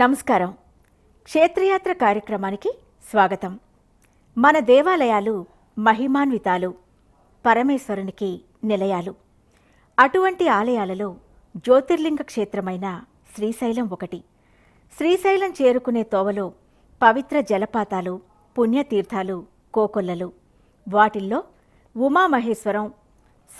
నమస్కారం. క్షేత్రయాత్ర కార్యక్రమానికి స్వాగతం. మన దేవాలయాలు మహిమాన్వితాలు పరమేశ్వరునికి నిలయాలు. అటువంటి ఆలయాలలో జ్యోతిర్లింగ క్షేత్రమైన శ్రీశైలం ఒకటి. శ్రీశైలం చేరుకునే తోవలో పవిత్ర జలపాతాలు పుణ్యతీర్థాలు కోకొల్లలు. వాటిల్లో ఉమామహేశ్వరం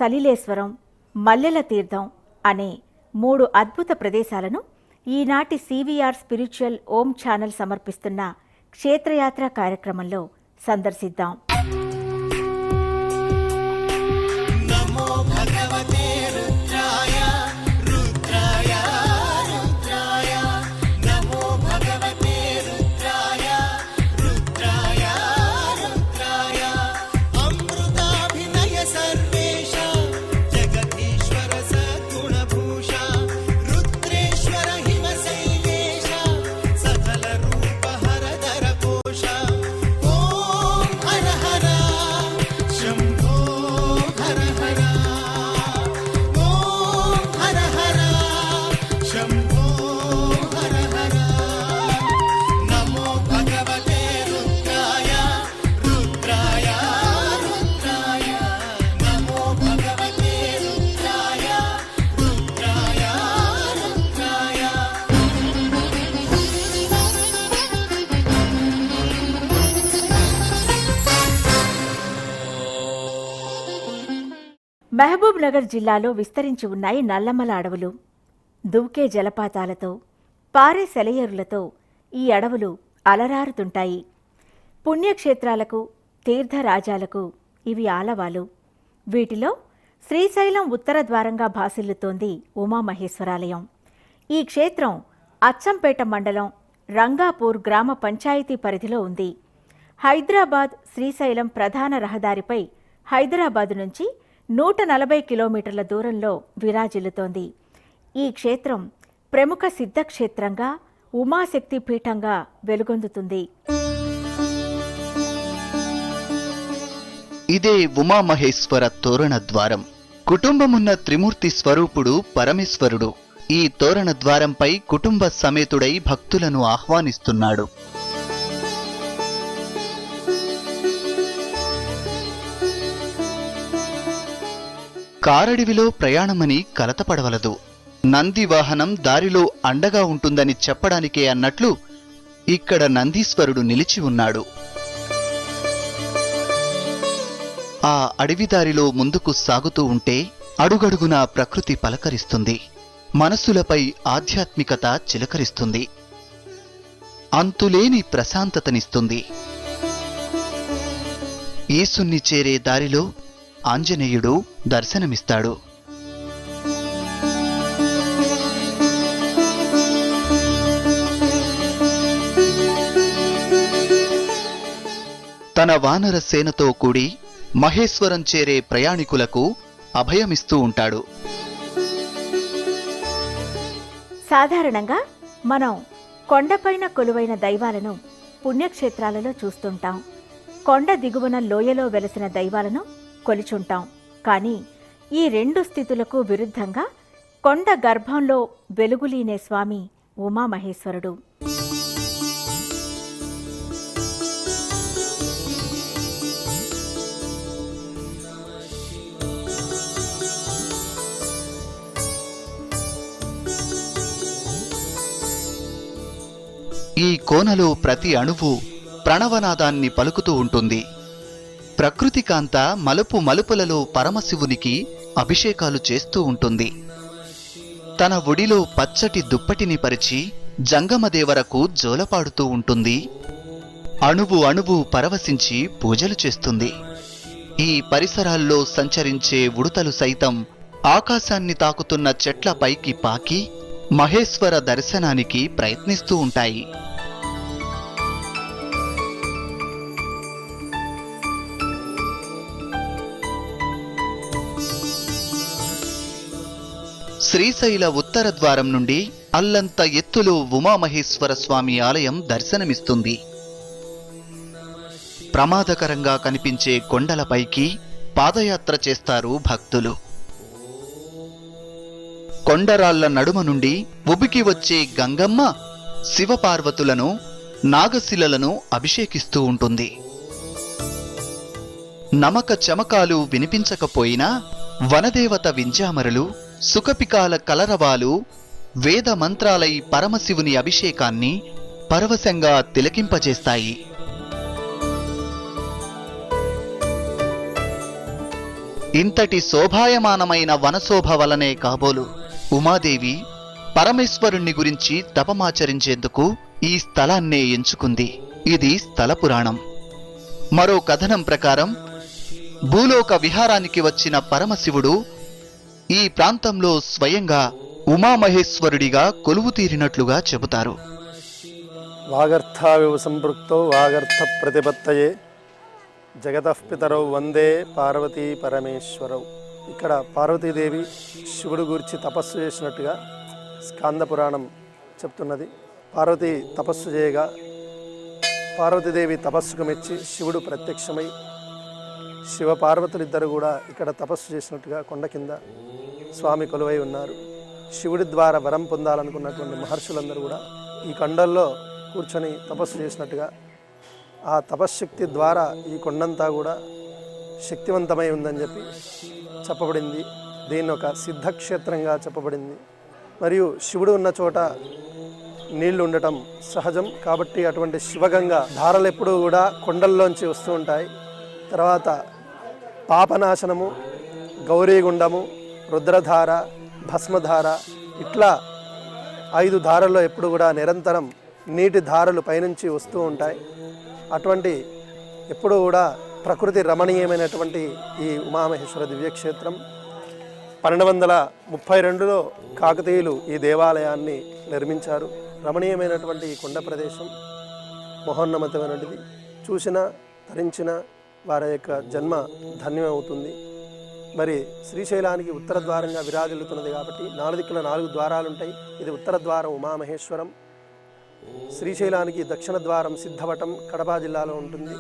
సలిలేశ్వరం మల్లెల తీర్థం అనే మూడు అద్భుత ప్రదేశాలను ఈనాటి సివిఆర్ స్పిరిచువల్ ఓం ఛానల్ సమర్పిస్తున్న క్షేత్రయాత్ర కార్యక్రమంలో సందర్శిద్దాం. మహబూబ్ నగర్ జిల్లాలో విస్తరించి ఉన్నాయి నల్లమల అడవులు. దువ్కే జలపాతాలతో పారే సెలయేరులతో ఈ అడవులు అలరారుతుంటాయి. పుణ్యక్షేత్రాలకు తీర్థరాజాలకు ఇవి ఆలవాలు. వీటిలో శ్రీశైలం ఉత్తర ద్వారంగా భాసిల్లుతోంది ఉమామహేశ్వరాలయం. ఈ క్షేత్రం అచ్చంపేట మండలం రంగాపూర్ గ్రామ పంచాయతీ పరిధిలో ఉంది. హైదరాబాద్ శ్రీశైలం ప్రధాన రహదారిపై హైదరాబాద్ నుంచి నూట నలభై కిలోమీటర్ల దూరంలో విరాజిల్లుతోంది. ఈ క్షేత్రం ప్రముఖ సిద్ధక్షేత్రంగా ఉమాశక్తి పీఠంగా వెలుగొందుతుంది. ఇదే ఉమామహేశ్వర తోరణ ద్వారం. కుటుంబమున్న త్రిమూర్తి స్వరూపుడు పరమేశ్వరుడు. ఈ తోరణ ద్వారంపై కుటుంబ సమేతుడై భక్తులను ఆహ్వానిస్తున్నాడు. కారడివిలో ప్రయాణమని కలతపడవలదు నంది వాహనం దారిలో అండగా ఉంటుందని చెప్పడానికే అన్నట్లు ఇక్కడ నందీశ్వరుడు నిలిచి ఉన్నాడు. ఆ అడవిదారిలో ముందుకు సాగుతూ ఉంటే అడుగడుగునా ప్రకృతి పలకరిస్తుంది. మనస్సులపై ఆధ్యాత్మికత చిలకరిస్తుంది. అంతులేని ప్రశాంతతనిస్తుంది. ఏసున్ని చేరే దారిలో ఆంజనేయుడు దర్శనమిస్తాడు. తన వానర సేనతో కూడి మహేశ్వరం చేరే ప్రయాణికులకు అభయమిస్తూ ఉంటాడు. సాధారణంగా మనం కొండపైన కొలువైన దైవాలను పుణ్యక్షేత్రాలలో చూస్తుంటాం. కొండ దిగువన లోయలో వెలసిన దైవాలను కొలిచుంటాం. కానీ ఈ రెండు స్థితులకు విరుద్ధంగా కొండ గర్భంలో వెలుగులీనే స్వామి ఉమామహేశ్వరుడు. ఈ కోనలో ప్రతి అణువు ప్రణవనాదాన్ని పలుకుతూ ఉంటుంది. ప్రకృతి కాంత మలుపు మలుపులలో పరమశివునికి అభిషేకాలు చేస్తూ ఉంటుంది. తన ఒడిలో పచ్చటి దుప్పటిని పరిచి జంగమదేవరకు జోలపాడుతూ ఉంటుంది. అణువు అణువు పరవశించి పూజలు చేస్తుంది. ఈ పరిసరాల్లో సంచరించే ఉడుతలు సైతం ఆకాశాన్ని తాకుతున్న చెట్ల పైకి పాకి మహేశ్వర దర్శనానికి ప్రయత్నిస్తూ ఉంటాయి. శ్రీశైల ఉత్తర ద్వారం నుండి అల్లంత ఎత్తులో ఉమామహేశ్వర స్వామి ఆలయం దర్శనమిస్తుంది. ప్రమాదకరంగా కనిపించే కొండలపైకి పాదయాత్ర చేస్తారు భక్తులు. కొండరాళ్ళ నడుమ నుండి ఉబికి వచ్చే గంగమ్మ శివపార్వతులను నాగశిలలను అభిషేకిస్తూ ఉంటుంది. నమక చమకాలు వినిపించకపోయినా వనదేవత వింజామరలు సుఖపికాల కలరవాలు వేద మంత్రాలై పరమశివుని అభిషేకాన్ని పరవశంగా తిలకింపజేస్తాయి. ఇంతటి శోభాయమానమైన వనశోభ వలనే కాబోలు ఉమాదేవి పరమేశ్వరుణ్ణి గురించి తపమాచరించేందుకు ఈ స్థలాన్నే ఎంచుకుంది. ఇది స్థల పురాణం మరో కథనం ప్రకారం భూలోక విహారానికి వచ్చిన పరమశివుడు ఈ ప్రాంతంలో స్వయంగా ఉమామహేశ్వరుడిగా కొలువు తీరినట్లుగా చెబుతారు. వాగర్థావివ సంపృక్తో వాగర్థ ప్రతిపత్తయే. జగతఃపితరౌ వందే పార్వతీ పరమేశ్వరౌ. ఇక్కడ పార్వతీదేవి శివుడు గురించి తపస్సు చేసినట్టుగా స్కాంద పురాణం చెప్తున్నది. పార్వతి తపస్సు చేయగా పార్వతీదేవి తపస్సుకు మెచ్చి శివుడు ప్రత్యక్షమై శివ పార్వతులిద్దరు కూడా ఇక్కడ తపస్సు చేసినట్టుగా కొండ కింద స్వామి కొలువై ఉన్నారు. శివుడి ద్వారా వరం పొందాలనుకున్నటువంటి మహర్షులందరూ కూడా ఈ కొండల్లో కూర్చొని తపస్సు చేసినట్టుగా ఆ తపశ్శక్తి ద్వారా ఈ కొండంతా కూడా శక్తివంతమై ఉందని చెప్పి చెప్పబడింది. దీన్ని ఒక సిద్ధక్షేత్రంగా చెప్పబడింది. మరియు శివుడు ఉన్న చోట నీళ్ళు ఉండటం సహజం. కాబట్టి అటువంటి శివగంగ ధారలు ఎప్పుడూ కూడా కొండల్లోంచి వస్తూ ఉంటాయి. తర్వాత పాపనాశనము గౌరీగుండము రుద్రధార భస్మధార ఇట్లా ఐదు ధారల్లో ఎప్పుడు కూడా నిరంతరం నీటి ధారలు పైనుంచి వస్తూ ఉంటాయి. అటువంటి ఎప్పుడు కూడా ప్రకృతి రమణీయమైనటువంటి ఈ ఉమామహేశ్వర దివ్యక్షేత్రం. పన్నెండు వందల ముప్పై రెండులో కాకతీయులు ఈ దేవాలయాన్ని నిర్మించారు. రమణీయమైనటువంటి ఈ కొండ ప్రదేశం మహోన్నతమైనటిది చూసిన ధరించిన వారి యొక్క జన్మ ధన్యమవుతుంది. మరి శ్రీశైలానికి ఉత్తర ద్వారంగా విరాజిల్లుతున్నది కాబట్టి నాలుగు నాలుగు ద్వారాలు ఉంటాయి ఇది ఉత్తర ద్వారం ఉమామహేశ్వరం. శ్రీశైలానికి దక్షిణ ద్వారం సిద్ధవటం కడప జిల్లాలో ఉంటుంది.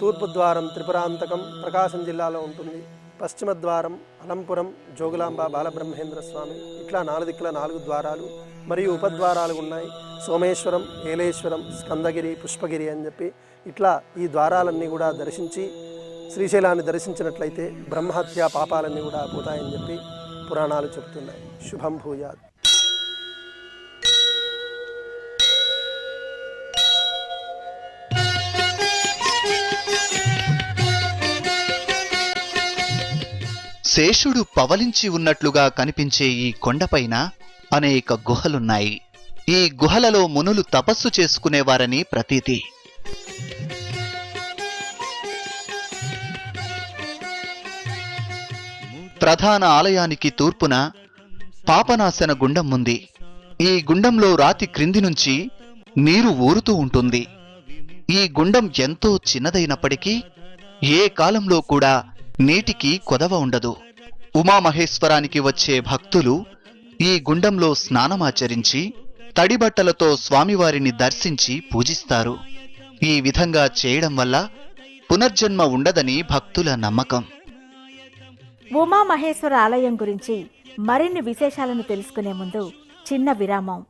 తూర్పు ద్వారం త్రిపురాంతకం ప్రకాశం జిల్లాలో ఉంటుంది. పశ్చిమ ద్వారం అలంపురం జోగులాంబ బాలబ్రహ్మేంద్ర స్వామి. ఇట్లా నాలుగు నాలుగు ద్వారాలు మరియు ఉపద్వారాలు ఉన్నాయి. సోమేశ్వరం ఏలేశ్వరం స్కందగిరి పుష్పగిరి అని చెప్పి ఇట్లా ఈ ద్వారాలన్నీ కూడా దర్శించి శ్రీశైలాన్ని దర్శించినట్లయితే బ్రహ్మహత్య పాపాలన్నీ కూడా పోతాయని చెప్పి పురాణాలు చెబుతున్నాయి. శుభం భూయాత్. శేషుడు పవలించి ఉన్నట్లుగా కనిపించే ఈ కొండపైన అనేక గుహలున్నాయి. ఈ గుహలలో మునులు తపస్సు చేసుకునేవారని ప్రతీతి. ప్రధాన ఆలయానికి తూర్పున పాపనాశన గుండం ఉంది. ఈ గుండంలో రాతి క్రింది నుంచి నీరు ఊరుతూ ఉంటుంది. ఈ గుండం ఎంతో చిన్నదైనప్పటికీ ఏ కాలంలో కూడా నీటికి కొదవ ఉండదు. ఉమామహేశ్వరానికి వచ్చే భక్తులు ఈ గుండంలో స్నానమాచరించి తడిబట్టలతో స్వామివారిని దర్శించి పూజిస్తారు. ఈ విధంగా చేయడం వల్ల పునర్జన్మ ఉండదని భక్తుల నమ్మకం. ఉమామహేశ్వర ఆలయం గురించి మరిన్ని విశేషాలను తెలుసుకునే ముందు చిన్న విరామం.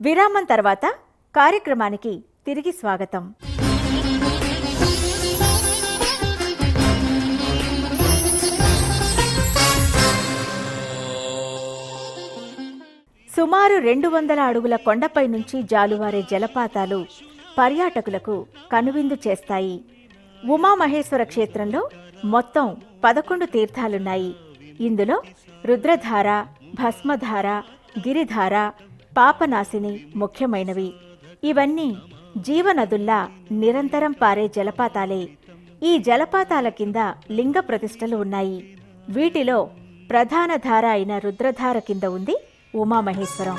విరామం తర్వాత కార్యక్రమానికి తిరిగి స్వాగతం. సుమారు రెండు వందల అడుగుల కొండపై నుంచి జాలువారే జలపాతాలు పర్యాటకులకు కనువిందు చేస్తాయి. ఉమామహేశ్వర క్షేత్రంలో మొత్తం పదకొండు తీర్థాలున్నాయి. ఇందులో రుద్రధార భస్మధార గిరిధార పాపనాశిని ముఖ్యమైనవి. ఇవన్నీ జీవనదుల్లా నిరంతరం పారే జలపాతాలే. ఈ జలపాతాల కింద లింగ ప్రతిష్టలు ఉన్నాయి. వీటిలో ప్రధాన ధార అయిన రుద్రధార కింద ఉంది ఉమామహేశ్వరం.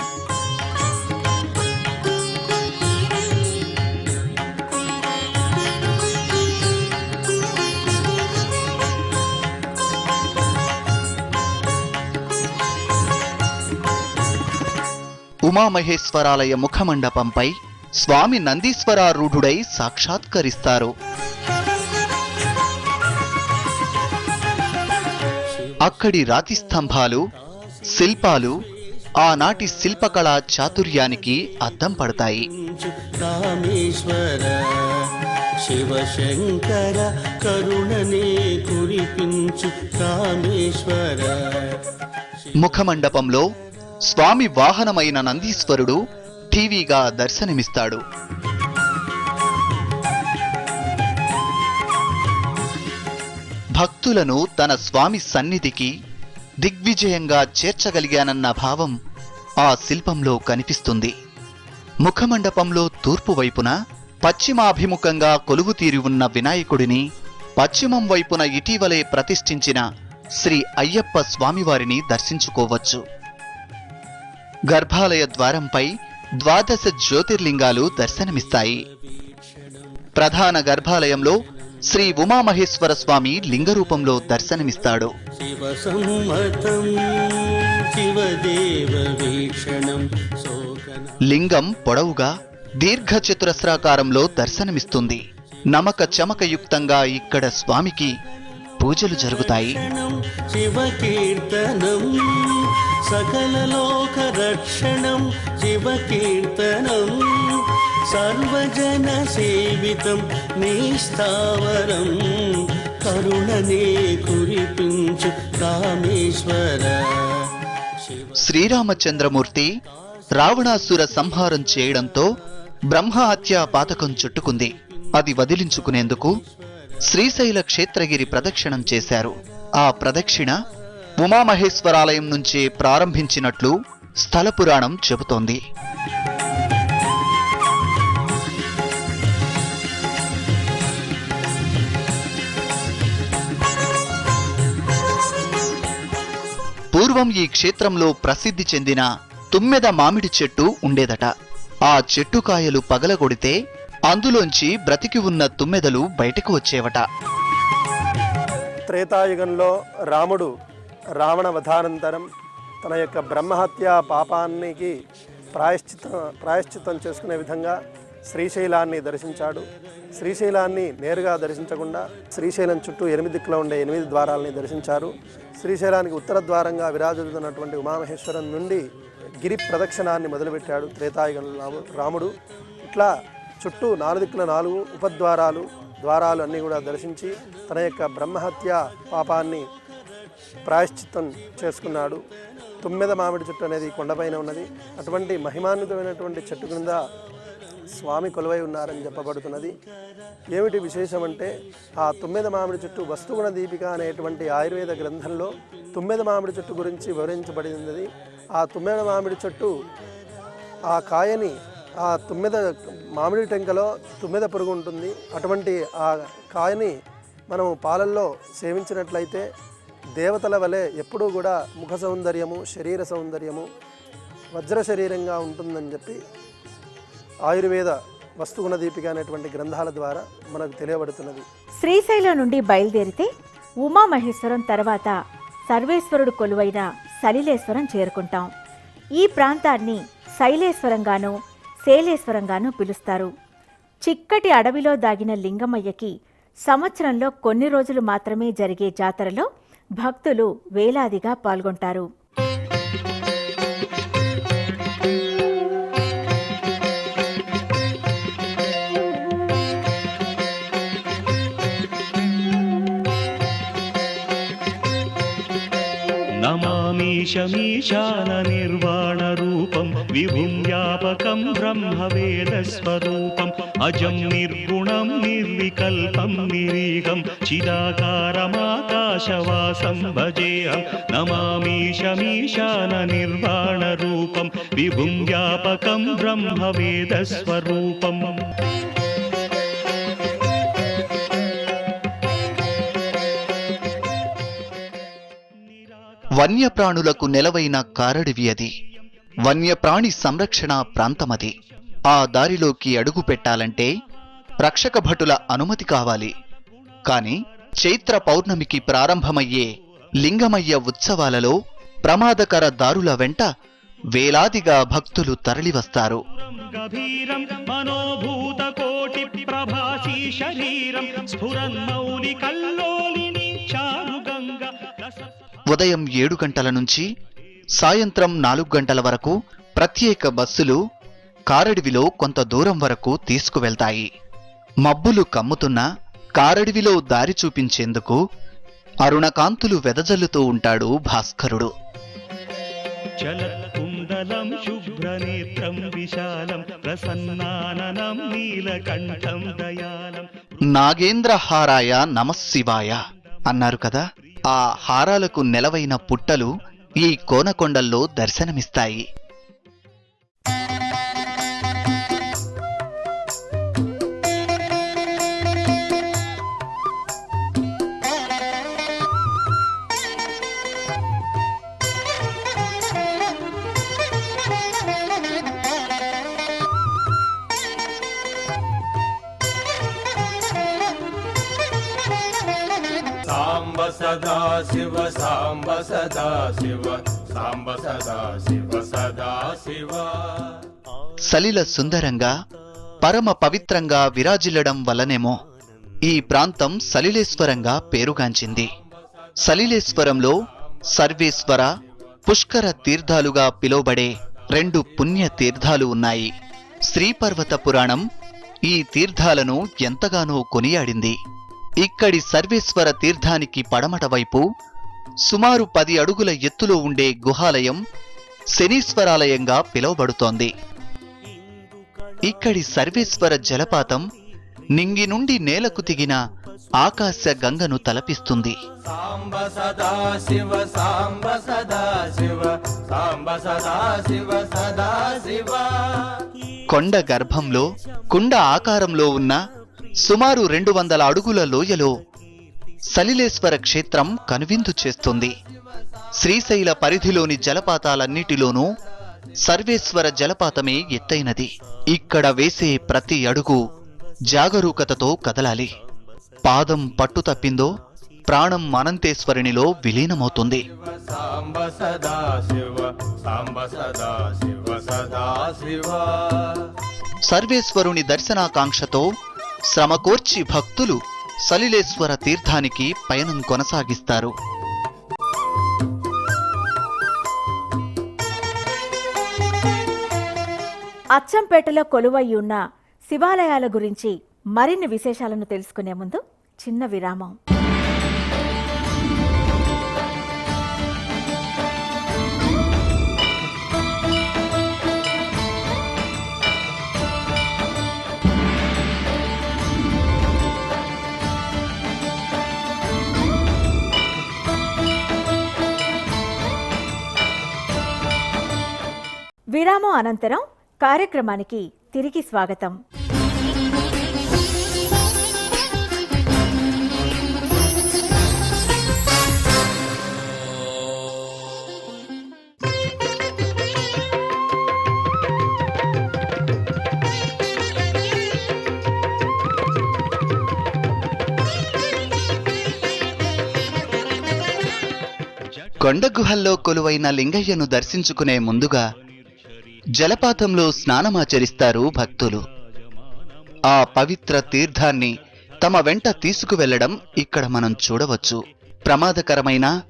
ఉమామహేశ్వరాలయ ముఖమండపంపై స్వామి నందీశ్వరారూఢుడై సాక్షాత్కరిస్తారు. అక్కడి రాతి స్తంభాలు శిల్పాలు ఆనాటి శిల్పకళా చాతుర్యానికి అద్దం పడతాయి. రామేశ్వర శివశంకర కరుణనే కురిపించు రామేశ్వర. ముఖమండపంలో స్వామి వాహనమైన నందీశ్వరుడు టీవీగా దర్శనమిస్తాడు. భక్తులను తన స్వామి సన్నిధికి దిగ్విజయంగా చేర్చగలిగానన్న భావం ఆ శిల్పంలో కనిపిస్తుంది. ముఖమండపంలో తూర్పు వైపున పశ్చిమాభిముఖంగా కొలువుతీరి ఉన్న వినాయకుడిని పశ్చిమం వైపున ఇటీవలే ప్రతిష్ఠించిన శ్రీ అయ్యప్ప స్వామివారిని దర్శించుకోవచ్చు. గర్భాలయ ద్వారంపై ద్వాదశ జ్యోతిర్లింగాలు దర్శనమిస్తాయి. ప్రధాన గర్భాలయంలో శ్రీ ఉమామహేశ్వర స్వామి లింగ రూపంలో దర్శనమిస్తాడు లింగం పొడవుగా దీర్ఘచతురస్రాకారంలో దర్శనమిస్తుంది. నమక చమకయుక్తంగా ఇక్కడ స్వామికి పూజలు జరుగుతాయి. క్షణం శివ కీర్తనం సకల లోక రక్షణం శివ కీర్తనం సర్వజన సేవితం నిస్థావరం కరుణనే కురిపించు శ్రీరామచంద్రమూర్తి రావణాసుర సంహారం చేయడంతో బ్రహ్మ హత్య పాతకం చుట్టుకుంది. అది వదిలించుకునేందుకు శ్రీశైల క్షేత్రగిరి ప్రదక్షిణం చేశారు. ఆ ప్రదక్షిణ ఉమామహేశ్వరాలయం నుంచి ప్రారంభించినట్లు స్థల పురాణం చెబుతోంది. పూర్వం ఈ క్షేత్రంలో ప్రసిద్ధి చెందిన తుమ్మెద మామిడి చెట్టు ఉండేదట. ఆ చెట్టు కాయలు పగలగొడితే అందులోంచి బ్రతికి ఉన్న తుమ్మెదలు బయటకు వచ్చేవట. త్రేతాయుగంలో రాముడు రావణ వధానంతరం తన యొక్క బ్రహ్మహత్య పాపానికి ప్రాయశ్చిత ప్రాయశ్చిత్తం చేసుకునే విధంగా శ్రీశైలాన్ని దర్శించాడు. శ్రీశైలాన్ని నేరుగా దర్శించకుండా శ్రీశైలం చుట్టూ ఎనిమిది దిక్కులో ఉండే ఎనిమిది ద్వారాలని దర్శించారు. శ్రీశైలానికి ఉత్తర ద్వారంగా విరాజుతున్నటువంటి ఉమామహేశ్వరం నుండి గిరి ప్రదక్షిణాన్ని మొదలుపెట్టాడు త్రేతాయుగంలో రాముడు. ఇట్లా చుట్టూ నాలుగు దిక్కుల నాలుగు ఉపద్వారాలు ద్వారాలు అన్నీ కూడా దర్శించి తన యొక్క బ్రహ్మహత్య పాపాన్ని ప్రాయశ్చిత్తం చేసుకున్నాడు. తుమ్మెద మామిడి చెట్టు అనేది కొండపైన ఉన్నది. అటువంటి మహిమాన్వితమైనటువంటి చెట్టు క్రింద స్వామి కొలువై ఉన్నారని చెప్పబడుతున్నది. ఏమిటి విశేషం అంటే ఆ తుమ్మెద మామిడి చెట్టు వస్తుగుణ దీపిక అనేటువంటి ఆయుర్వేద గ్రంథంలో తుమ్మెద మామిడి చెట్టు గురించి వివరించబడినది. ఆ తుమ్మెద మామిడి చెట్టు ఆ కాయని ఆ తుమ్మెద మామిడి టెంకలో తుమ్మెద పురుగు ఉంటుంది. అటువంటి ఆ కాయని మనం పాలల్లో సేవించినట్లయితే దేవతల వలె ఎప్పుడూ కూడా ముఖ సౌందర్యము శరీర సౌందర్యము వజ్ర శరీరంగా ఉంటుందని చెప్పి ఆయుర్వేద వస్తుగుణ దీపిక అనేటువంటి గ్రంథాల ద్వారా మనకు తెలియబడుతున్నది. శ్రీశైలం నుండి బయలుదేరితే ఉమామహేశ్వరం తర్వాత సర్వేశ్వరుడు కొలువైన సలిలేశ్వరం చేరుకుంటాం. ఈ ప్రాంతాన్ని శైలేశ్వరంగాను శైలేశ్వరంగాను పిలుస్తారు. చిక్కటి అడవిలో దాగిన లింగమయ్యకి సంవత్సరంలో కొన్ని రోజులు మాత్రమే జరిగే జాతరలో భక్తులు వేలాదిగా పాల్గొంటారు. శమీశాన నిర్వాణ రూపం విభుం వ్యాపకం బ్రహ్మవేదస్వరూపం అజం నిర్గుణం నిర్వికల్పం నిరీహం చిదాకారమాకాశవాసం భజేహం నమామీశమీశాన నిర్వాణ రూపం విభుం వ్యాపకం బ్రహ్మవేదస్వరూపం. వన్యప్రాణులకు నెలవైన కారడివి అది. వన్యప్రాణి సంరక్షణ ప్రాంతమది ఆ దారిలోకి అడుగు పెట్టాలంటే రక్షక భటుల అనుమతి కావాలి. కాని చైత్ర పౌర్ణమికి ప్రారంభమయ్యే లింగమయ్య ఉత్సవాలలో ప్రమాదకర దారుల వెంట వేలాదిగా భక్తులు తరలివస్తారు. గభీరం మనోభూతకోటి ప్రభాసీ శరీరం స్ఫురన్మౌలి కల్లోలిని చారుగంగ రస ఉదయం ఏడు గంటల నుంచి సాయంత్రం నాలుగు గంటల వరకు ప్రత్యేక బస్సులు కారడివిలో కొంత దూరం వరకు తీసుకువెళ్తాయి. మబ్బులు కమ్ముతున్నా కారడివిలో దారి చూపించేందుకు అరుణకాంతులు వెదజల్లుతూ ఉంటాడు భాస్కరుడు. చలత్కుండలం శుభ్రనేత్రం విశాలం ప్రసన్నాననం నీలకంఠం దయాలం. నాగేంద్రహారాయ నమశివాయ అన్నారు కదా? ఆ హారాలకు నెలవైన పుట్టలు ఈ కోనకొండల్లో దర్శనమిస్తాయి. సదా శివ సాంబ సదా శివ సాంబ సదా శివ సదా శివ. సలిల సుందరంగా పరమ పవిత్రంగా విరాజిల్లడం వల్లనేమో ఈ ప్రాంతం సలిలేశ్వరంగా పేరుగాంచింది. సలిలేశ్వరంలో సర్వేశ్వర పుష్కర తీర్థాలుగా పిలువబడే రెండు పుణ్య తీర్థాలు ఉన్నాయి. శ్రీపర్వత పురాణం ఈ తీర్థాలను ఎంతగానో కొనియాడింది. ఇక్కడి సర్వేశ్వర తీర్థానికి పడమట వైపు సుమారు పది అడుగుల ఎత్తులో ఉండే గుహాలయం శనీశ్వరాలయంగా పిలువబడుతోంది. ఇక్కడి సర్వేశ్వర జలపాతం నింగి నుండి నేలకు దిగిన ఆకాశ గంగను తలపిస్తుంది. కొండ గర్భంలో కుండ ఆకారంలో ఉన్న సుమారు రెండు వందల అడుగుల లోయలో సలిలేశ్వర క్షేత్రం కనువిందు చేస్తుంది. శ్రీశైల పరిధిలోని జలపాతాలన్నిటిలోనూ సర్వేశ్వర జలపాతమే ఎత్తైనది. ఇక్కడ వేసే ప్రతి అడుగు జాగరూకతతో కదలాలి. పాదం పట్టు తప్పిందో ప్రాణం అనంతేశ్వరునిలో విలీనమవుతుంది. సర్వేశ్వరుని దర్శనాకాంక్షతో శ్రమకోర్చి భక్తులు సలిలేశ్వర తీర్థానికి పయనం కొనసాగిస్తారు. అచ్చంపేటలో కొలువై ఉన్న శివాలయాల గురించి మరిన్ని విశేషాలను తెలుసుకునే ముందు చిన్న విరామం. విరామం అనంతరం కార్యక్రమానికి తిరిగి స్వాగతం. కొండ గుహల్లో కొలువైన లింగయ్యను దర్శించుకునే ముందుగా జలపాతంలో స్నానమాచరిస్తారు భక్తులు. ఆ పవిత్ర తీర్థాన్ని తమ వెంట తీసుకువెళ్ళడం ఇక్కడ మనం చూడవచ్చు. ప్రమాదకరమైన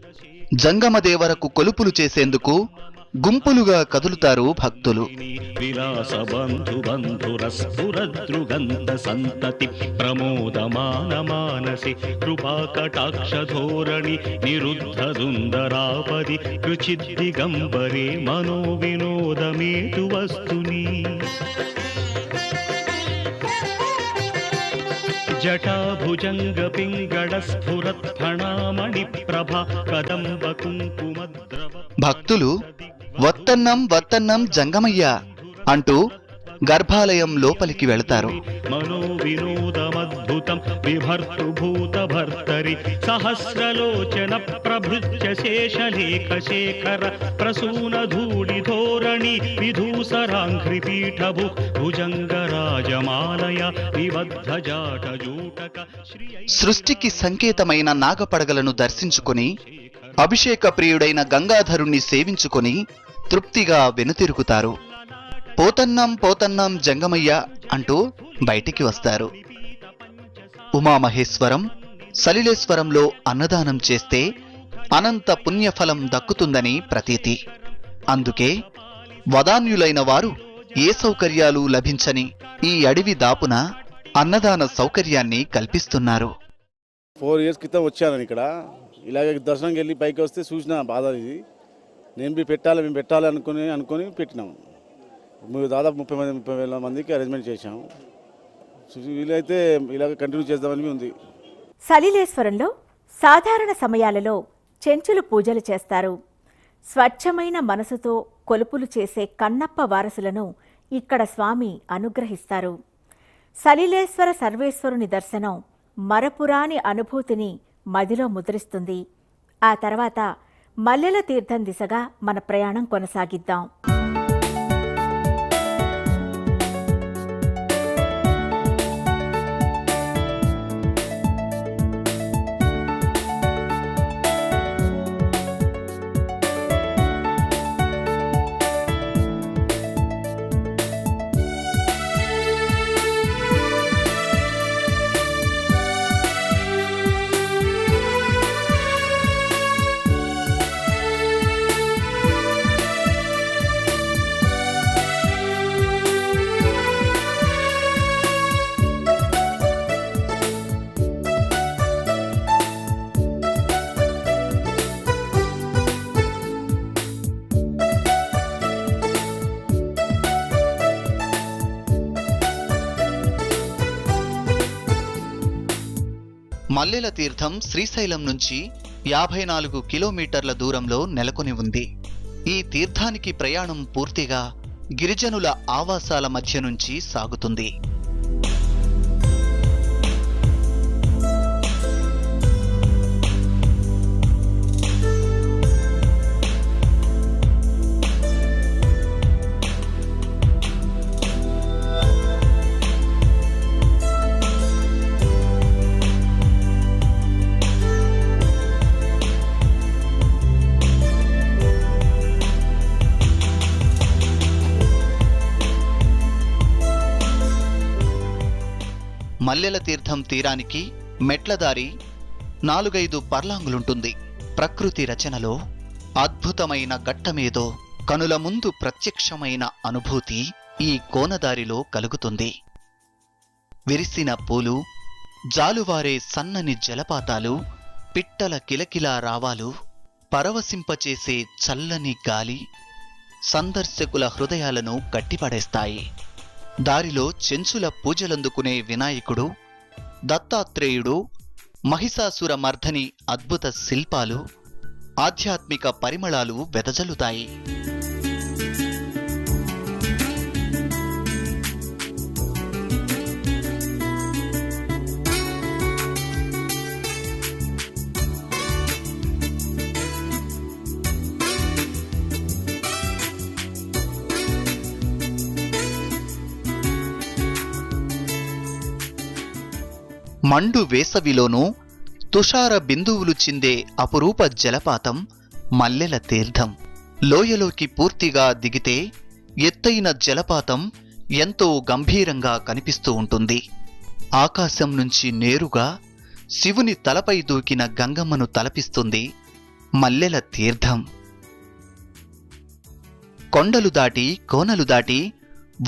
జంగమదేవరకు కొలుపులు చేసేందుకు గుంపులుగా కదులుతారు భక్తులు. విలాస బంధు బంధురస్ఫురదృగంత సంతతి ప్రమోదమాన మానసి కృపా కటాక్ష ధోరణి నిరుద్ధ దుందరాపది కృచిద్దిగంబరే మనో వినోదమేతు వస్తుని జటాభుజంగ పింగళ స్ఫురత్ ఫణామణి ప్రభ కదంబ కుంకుమద్రవ భక్తులు వత్తన్నం వత్తన్నం జంగమయ్య అంటూ గర్భాలయం లోపలికి వెళతారు. భర్తరి సహస్రలోచన ప్రభృత్య శేషలేఖ శేఖర ప్రసూన ధూళి ధోరణి సృష్టికి సంకేతమైన నాగపడగలను దర్శించుకొని అభిషేక ప్రియుడైన గంగాధరుణ్ణి సేవించుకొని తృప్తిగా వెనుతిరుగుతారు. పోతన్నం పోతన్నం జంగమయ్య అంటూ బయటికి వస్తారు. ఉమామహేశ్వరం సలిలేశ్వరంలో అన్నదానం చేస్తే అనంత పుణ్యఫలం దక్కుతుందని ప్రతీతి. అందుకే వదాన్యులైన వారు ఏ సౌకర్యాలు లభించని ఈ అడవి దాపున అన్నదాన సౌకర్యాన్ని కల్పిస్తున్నారు. ఫోర్ ఇయర్స్ క్రితం వచ్చాను ఇక్కడ. ఇలాగ దర్శనంకి వెళ్ళి పైకి వస్తే చూసిన బాధ ఇది. నేను బి పెట్టాలి మేము పెట్టాలి అనుకుని అనుకొని పెట్టినాము మేము దాదాపు ముప్పై మంది ముప్పై వేల మందికి అరేంజ్మెంట్ చేశాము వీలైతే ఇలాగ కంటిన్యూ చేద్దామని ఉంది. సలిలేశ్వరంలో సాధారణ సమయాలలో చెంచులు పూజలు చేస్తారు. స్వచ్ఛమైన మనసుతో కొలుపులు చేసే కన్నప్ప వారసులను ఇక్కడ స్వామి అనుగ్రహిస్తారు. సలిలేశ్వర సర్వేశ్వరుని దర్శనం మరపురాని అనుభూతిని మదిలో ముద్రిస్తుంది. ఆ తర్వాత మల్లెల తీర్థం దిశగా మన ప్రయాణం కొనసాగిద్దాం. మల్లెల తీర్థం శ్రీశైలం నుంచి యాభై నాలుగు కిలోమీటర్ల దూరంలో నెలకొని ఉంది. ఈ తీర్థానికి ప్రయాణం పూర్తిగా గిరిజనుల ఆవాసాల మధ్య నుంచి సాగుతుంది. మల్లెల తీర్థం తీరానికి మెట్ల దారి నాలుగైదు పర్లాంగులుంటుంది. ప్రకృతి రచనలో అద్భుతమైన ఘట్టమేదో కనుల ముందు ప్రత్యక్షమైన అనుభూతి ఈ కోనదారిలో కలుగుతుంది. విరిసిన పూలు జాలువారే సన్నని జలపాతాలు పిట్టల కిలకిలా రావాలు పరవశింపచేసే చల్లని గాలి సందర్శకుల హృదయాలను కట్టిపడేస్తాయి దారిలో చెంచుల పూజలందుకునే వినాయకుడు దత్తాత్రేయుడు మహిషాసుర మర్ధని అద్భుత శిల్పాలు ఆధ్యాత్మిక పరిమళాలు వెదజల్లుతాయి. మండు వేసవిలోనూ తుషార బిందువులు చిందే అపురూప జలపాతం మల్లెల తీర్థం. లోయలోకి పూర్తిగా దిగితే ఎత్తైన జలపాతం ఎంతో గంభీరంగా కనిపిస్తూ ఉంటుంది. ఆకాశం నుంచి నేరుగా శివుని తలపై దూకిన గంగమ్మను తలపిస్తుంది మల్లెల తీర్థం. కొండలు దాటి కోనలు దాటి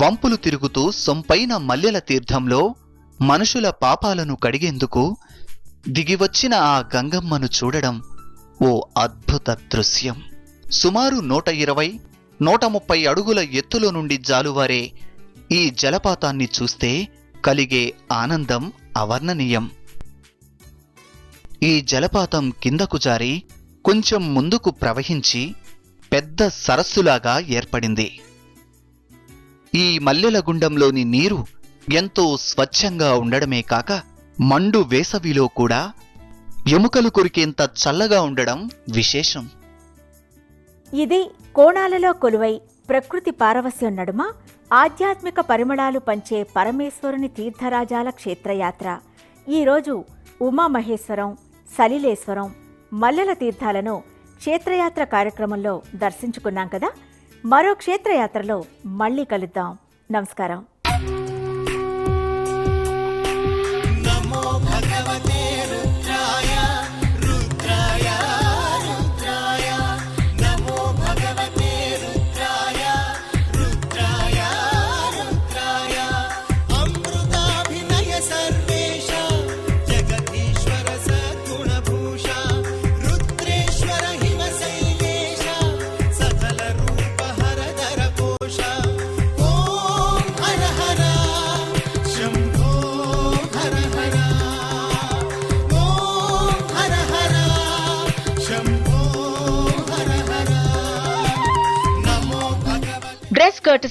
వంపులు తిరుగుతూ సొంపైన మల్లెల తీర్థంలో మనుషుల పాపాలను కడిగేందుకు దిగివచ్చిన ఆ గంగమ్మను చూడడం ఓ అద్భుత దృశ్యం. సుమారు నూట ఇరవై నూట ముప్పై అడుగుల ఎత్తులో నుండి జాలువారే ఈ జలపాతాన్ని చూస్తే కలిగే ఆనందం అవర్ణనీయం. ఈ జలపాతం కిందకు జారి కొంచెం ముందుకు ప్రవహించి పెద్ద సరస్సులాగా ఏర్పడింది. ఈ మల్లెల గుండంలోని నీరు ఎంతో స్వచ్ఛంగా ఉండడమే కాక మండు వేసవిలో కూడా ఎముకలు కొరికేంత చల్లగా ఉండడం విశేషం. ఇది కోణాలలో కొలువై ప్రకృతి పారవస్యం నడుమ ఆధ్యాత్మిక పరిమళాలు పంచే పరమేశ్వరుని తీర్థరాజాల క్షేత్రయాత్ర. ఈరోజు ఉమామహేశ్వరం సలిలేశ్వరం మల్లెల తీర్థాలను క్షేత్రయాత్ర కార్యక్రమంలో దర్శించుకున్నాం కదా? మరో క్షేత్రయాత్రలో మళ్ళీ కలుద్దాం. నమస్కారం.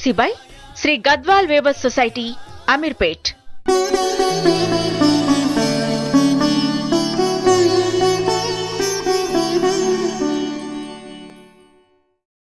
Dress by Shri Gadwal weaver society Ameerpet.